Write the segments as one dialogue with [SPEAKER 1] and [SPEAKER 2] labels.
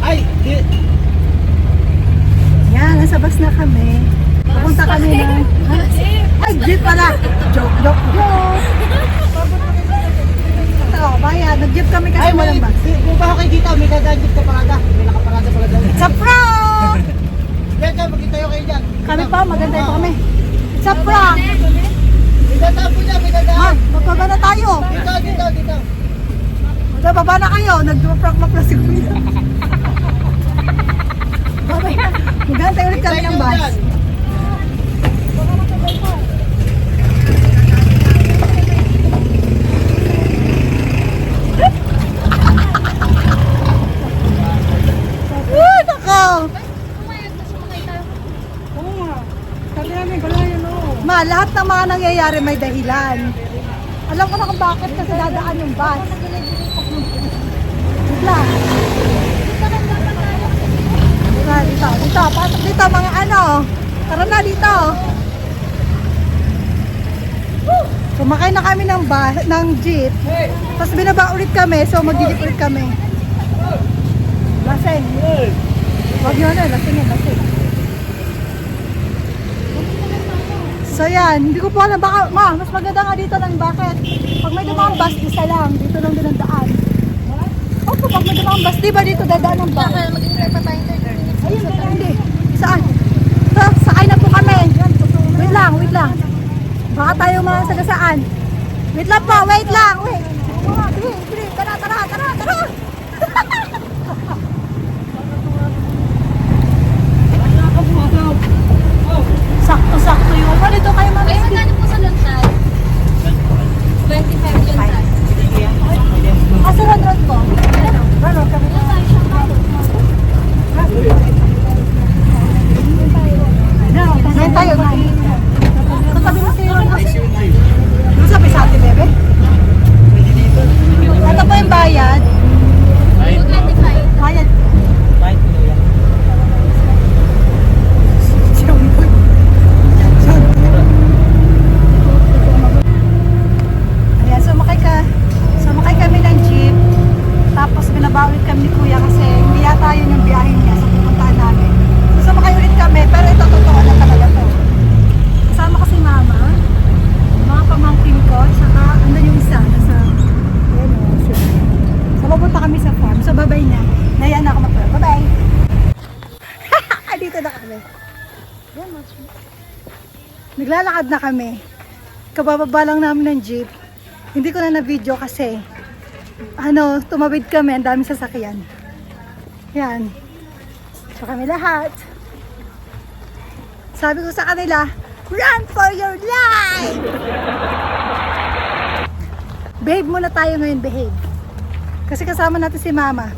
[SPEAKER 1] Ay! di-
[SPEAKER 2] Yan, nasa bus na kami. Pupunta kami ng... Ay, jeep pala! Joke, joke, joke! Ito, bayan. Nag-jeep kami kasi
[SPEAKER 1] Ay,
[SPEAKER 2] walang bus.
[SPEAKER 1] di- Kung ba kayo dito, may dadaan ka parada. May nakaparada pala daw.
[SPEAKER 2] It's a prank!
[SPEAKER 1] Yan, dyan, magkitayo kayo dyan.
[SPEAKER 2] Kami pa, maganda ito kami. It's a prank!
[SPEAKER 1] Dadaan po may
[SPEAKER 2] Ha,
[SPEAKER 1] dadaan.
[SPEAKER 2] magbaba na tayo.
[SPEAKER 1] Dito, dito, dito.
[SPEAKER 2] Magbaba na kayo. Nag-prank na pala si Kuya. Babay. Magantay ulit kami ng bus.
[SPEAKER 1] Dyan.
[SPEAKER 2] Uy, nako! Sabi namin, galayan lahat ng mga nangyayari may dahilan. Alam ko na kung bakit kasi dadaan yung bus. Wait lang. Dito, dito, dito, pasok dito mga ano. Tara na dito. Sumakay na kami ng bus, ng jeep. Tapos binaba ulit kami, so mag-jeep ulit kami. Laseng. Huwag yun na, lasing yan, lasing. So yan, hindi ko po alam, baka, ma, mas maganda nga dito lang, bakit? Pag may dumang bus, isa lang, dito lang din ang daan. Opo, pag may dumang bus, di ba dito dadaan ng bus? Ayun, wala, hindi. Saan? Ito, sakay na po kami. Wait lang, wait lang. Baka tayo mga sagasaan. Wait lang po, wait lang, wait. Tara, sige, sige, tara, tara, tara, tara. Sakto-sakto yun. Ano dito kayo mami?
[SPEAKER 3] Ay, magkano po sa lunsan? 25 lunsan.
[SPEAKER 2] Ah, sa Ron Ron po. Ano? Ron Ron kami. Ngayon tayo, ngayon. Katabi mo si Ron Ron. Ano sabi sa atin, bebe? Ito po yung bayad.
[SPEAKER 3] 225.
[SPEAKER 2] Bayad. Ayan, sumakay ka. Sumakay kami ng jeep. Tapos binabawit kami ni Kuya kasi hindi yata yun yung biyahe niya sa pupuntahan namin. So sumakay ulit kami, pero ito totoo na talaga to. Kasama ko si Mama, mga pamangkin ko, tsaka andun yung isa, nasa, ayun o, siya. So pupunta kami sa farm, so babay na. Nayaan na ako mag Bye-bye! Dito na kami. Yan, mas- Naglalakad na kami. Kabababa lang namin ng jeep. Hindi ko na na-video kasi ano, tumawid kami, ang dami sasakyan. Yan. So kami lahat. Sabi ko sa kanila, run for your life! behave muna tayo ngayon, behave. Kasi kasama natin si mama.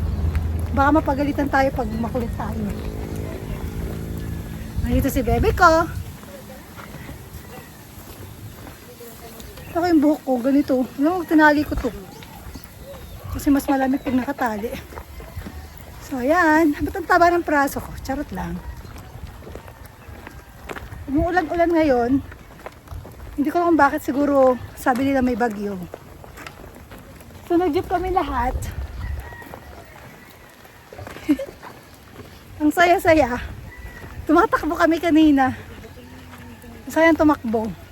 [SPEAKER 2] Baka mapagalitan tayo pag makulit tayo. Nandito si bebe ko. Ako yung buhok ko, ganito. Alam mo, tinali ko to. Kasi mas malamig pag nakatali. So, ayan. Ba't ang taba ng praso ko? Charot lang. Umuulan-ulan ngayon. Hindi ko alam bakit siguro sabi nila may bagyo. So, nag-jeep kami lahat. ang saya-saya. Tumatakbo kami kanina. Sayang tumakbo.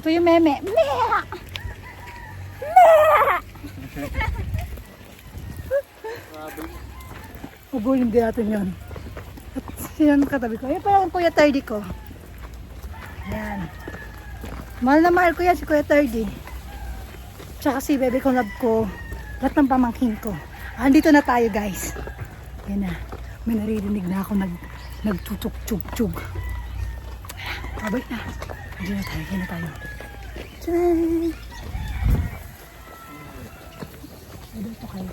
[SPEAKER 2] Ito yung meme. Mea! Ubulin din natin yun. At sino katabi ko? Ayan pala ang Kuya Tardy ko. Ayan. Mahal na mahal ko yan si Kuya Tardy. Tsaka si bebe ko love ko. Lahat ng pamangkin ko. Andito na tayo guys. Yan na. May naririnig na ako nag nagtutuk-tug-tug. Babay na. Andiyan na tayo. Yan na tayo. Ay, dito kayo.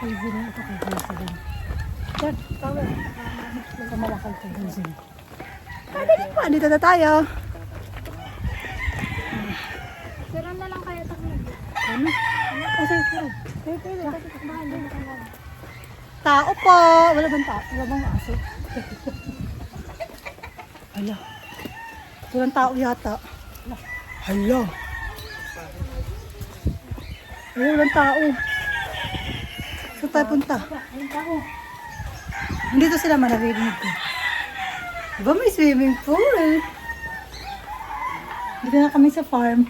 [SPEAKER 2] Ay, dito ito kayo. Kayo sa din. Yan, tawag. Kamalakal kayo. Kayo din. Ah, dali pa. Dito na tayo.
[SPEAKER 3] Sira na lang kaya ito.
[SPEAKER 2] Ano? Oh, sige, sige. Sige, sige. Tao po. Wala bang tao? Wala bang aso? Hala. Walang tao yata. Hala. Ay, walang tao. Saan tayo punta? Dito sila maririnig ko. Diba may swimming pool? Dito na kami sa farm.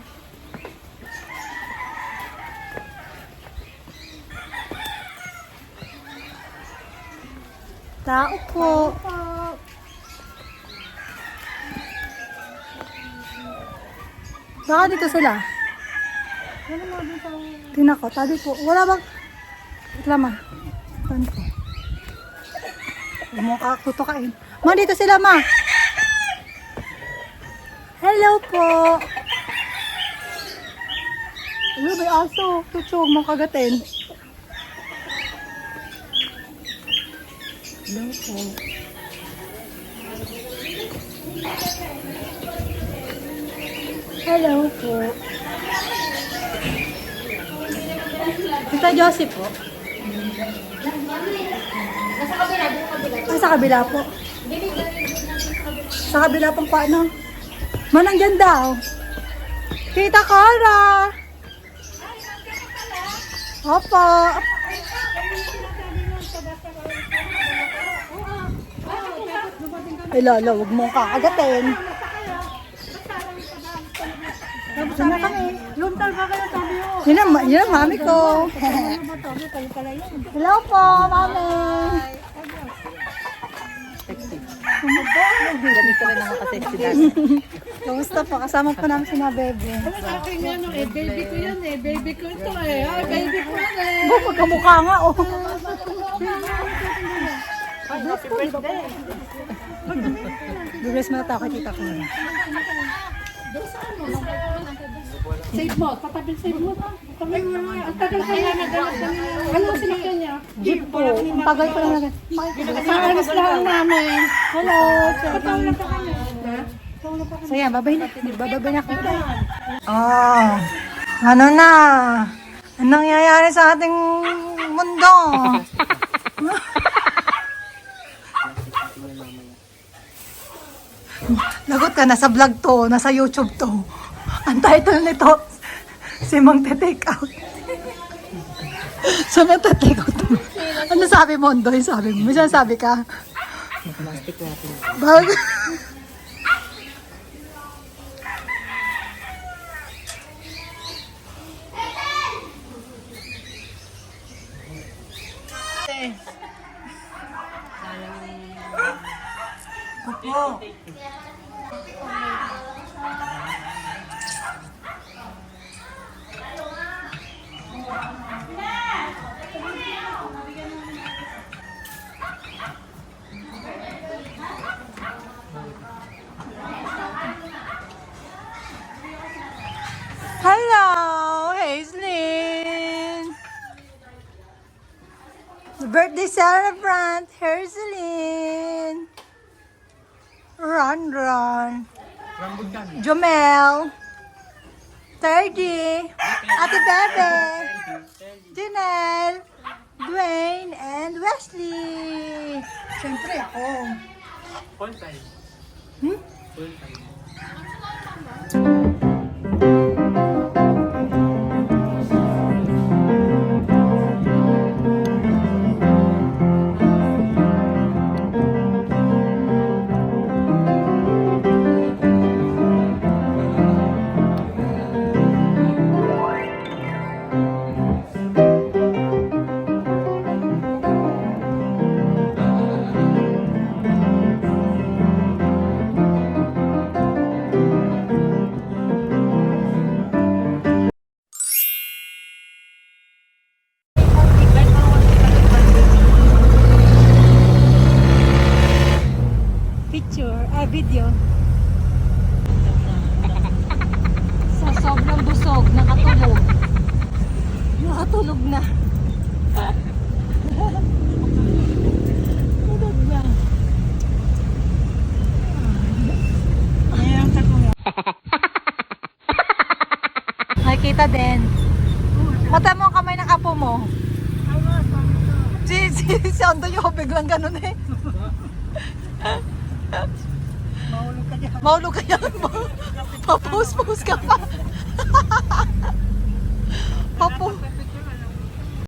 [SPEAKER 2] Tao po. Baka dito sila. Tingnan ko, tabi po. Wala bang... Ma. Saan ko? Huwag mo kakutukain. Ma, dito sila ma. Hello po. Uy, may aso. Huwag mong kagatin. Hello po. Hello po. Tita Josie po. Ah, sa kabila po. Sa kabila pong paano? Manang dyan daw. Tita Cora! Opo. Ay, lolo, huwag mong kakagatin. Tapos na kami. Luntal ka kaya sabi mo. Yun ang, yun ang mami ko. Hello po, mami.
[SPEAKER 1] Ganito rin ako.
[SPEAKER 2] Kamusta po? Kasama po namin si na bebe.
[SPEAKER 4] Akin yan, eh, baby ko yan eh. Baby ko ito eh. Ay, baby ko yan eh.
[SPEAKER 2] Oh, magkamukha nga, oh. Bibres mo na tayo kay tita ko.
[SPEAKER 4] Save mo, tatabi save mo. Tatabi mo na. Ang tagal kaya na ganun. Ano sinakyan niya?
[SPEAKER 2] Jeep po. Ang tagal ko lang natin.
[SPEAKER 4] Sa alas lang namin.
[SPEAKER 2] Hello.
[SPEAKER 4] Pataw na pa kami.
[SPEAKER 2] So yan, babay na. Babay na kita. Oh, ano na? Anong nangyayari sa ating mundo? Lagot ka, nasa vlog to, nasa YouTube to. Ang title nito, si Mang Te-Take Out. so, nagte-take out mo. Ano sabi mo, Ondoy? Sabi mo, may sinasabi ka? Bag. Kupo. Hello, Hazelin. Birthday celebrant, Hazelin. Run, run. Jomel. Terdy. Ate Bebe. Janelle. Dwayne and Wesley. Siyempre ako.
[SPEAKER 5] Full time.
[SPEAKER 2] Hmm?
[SPEAKER 5] Full time.
[SPEAKER 2] Sobrang busog, nakatulog. Nakatulog na. Tulog na. Nakikita din. Mata mo ang kamay ng apo mo. Si, si, si yung biglang ganun eh.
[SPEAKER 4] Mahulog
[SPEAKER 2] Maulog ka yan. Pa-post-post ka pa. 바보 어, 뭐.